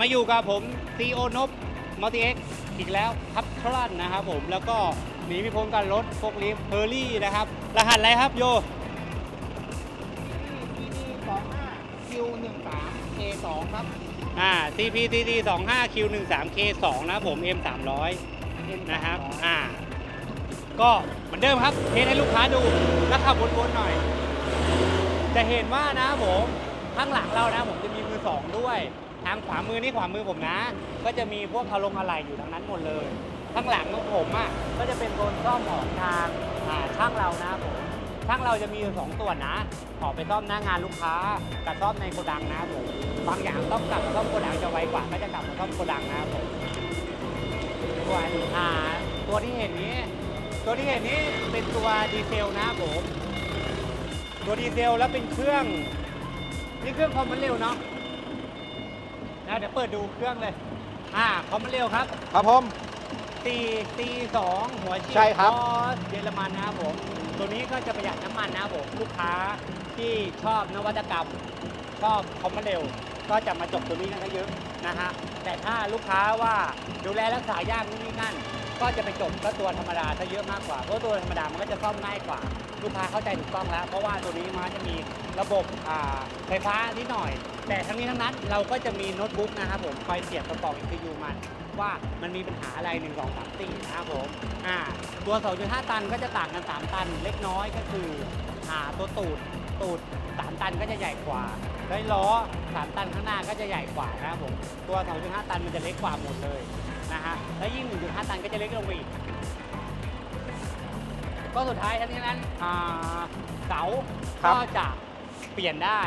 มาอยู่กับผมซีโอนบมัลติเอ็กอีกแล้วครับครันนะครับผมแล้วก็หนีไม่พ้นการรถโฟกลิฟเฮอร์รี่นะครับ รหัสอะไรครับโยที่นี่สองห้าคิวหนึ่งสามเคสองครับ อ่า CPTT 25 Q13 K2 นะครับผม M 300นะครับ อ่า ก็เหมือนเดิมครับเทสให้ลูกค้าดูแล้วขับวนๆหน่อย จะเห็นว่านะครับผม ข้างหลังเรานะผมจะมีมือสองด้วย ทางขวามือนี่ขวามือผมนะ ก็จะมีพวกคารมอะไรอยู่ทั้งนั้นหมดเลย ข้างหลังของผมอะก็จะเป็นโซนซ่อมของทางอ่าช่างเรานะผมช่างเราจะมีอยู่สองส่วนนะขอไปซ่อมหน้างานลูกค้ากับซ่อมในโกดังนะผมบางอย่างต้องกลับมาซ่อมโกดังจะไวกว่าก็จะกลับมาซ่อมโกดังนะผมส่วนอ่าตัวที่เห็นนี้ ตัวที่เห็นนี้เป็นตัวดีเซลนะผมตัวดีเซลแล้วเป็นเครื่องนี่เครื่องคอมมันเร็วเนาะ นะเดี๋ยวเปิดดูเครื่องเลย อ่าคอมมันเร็วครับครับผมตีตีสองหัวฉีดใช่ครับอสเยอรมันนะครับผม ตัวนี้ก็จะประหยัดน้ำมันนะครับผม ลูกค้าที่ชอบนวัตกรรม ชอบคอมมานเร็ว ก็จะมาจบตัวนี้กันก็เยอะนะฮะ แต่ถ้าลูกค้าว่าดูแลรักษายากนู่นนี่นั่น ก็จะไปจบก็ตัวธรรมดาซะเยอะมากกว่าเพราะตัวธรรมดามันก็จะซ่อมง่ายกว่า ลูกค้าเข้าใจถูกต้องแล้ว เพราะว่าตัวนี้มันจะมีระบบอ่าไฟฟ้านิดหน่อย แต่ทั้งนี้ทั้งนั้นเราก็จะมีโน้ตบุ๊กนะครับผมคอยเสียบประกอบ ECU มันว่ามันมีปัญหาอะไร 1 2 3 4 นะครับผมอ่าตัว 2.5 ตันก็จะต่างกัน 3 ตันเล็กน้อยก็คืออ่าตัวตูดตูด 3 ตันก็จะใหญ่กว่าแล้วล้อ 3 ตันข้างหน้าก็จะใหญ่กว่านะครับผมตัว 2.5 ตันมันจะเล็กกว่าหมดเลย นะฮะ แล้วยิ่ง 1.5 ตันก็จะเล็กลงไปอีก ก็สุดท้ายทั้งนี้นั้นอ่าเสาครับ ก็จะเปลี่ยนได้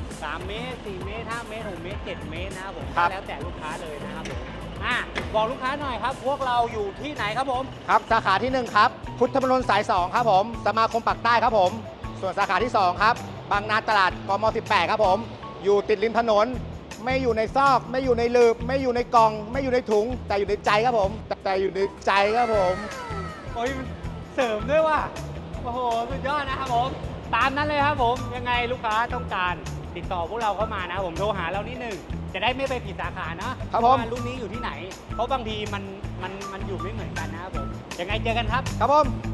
3 เมตร 4 เมตร 5 เมตร 6 เมตร 7 เมตรนะครับผมครับก็แล้วแต่ลูกค้าเลยนะครับผมอะบอกลูกค้าหน่อยครับ พวกเราอยู่ที่ไหนครับผม ครับสาขาที่1ครับพุทธมณฑลสาย 2 ครับผมสมาคมปากใต้ครับผม ส่วนสาขาที่ 2 ครับ บางนาตลาดกม 18 ครับผม อยู่ติดริมถนน ไม่อยู่ในซอก ไม่อยู่ในหลืบ ไม่อยู่ในกล่อง ไม่อยู่ในถุง แต่อยู่ในใจครับผม แต่แต่อยู่ในใจครับผม โอ้ยมันเสริมด้วยว่ะ โอ้โห สุดยอดนะครับผม ตามนั้นเลยครับผม ยังไงลูกค้าต้องการติดต่อพวกเราเข้ามานะครับผมโทรหาเรานิดหนึ่งจะได้ไม่ไปผิดสาขานะครับผม ว่ารุ่นนี้อยู่ที่ไหน เพราะบางทีมันมันมันอยู่ไม่เหมือนกันนะครับผม ยังไงเจอกันครับ ครับผมค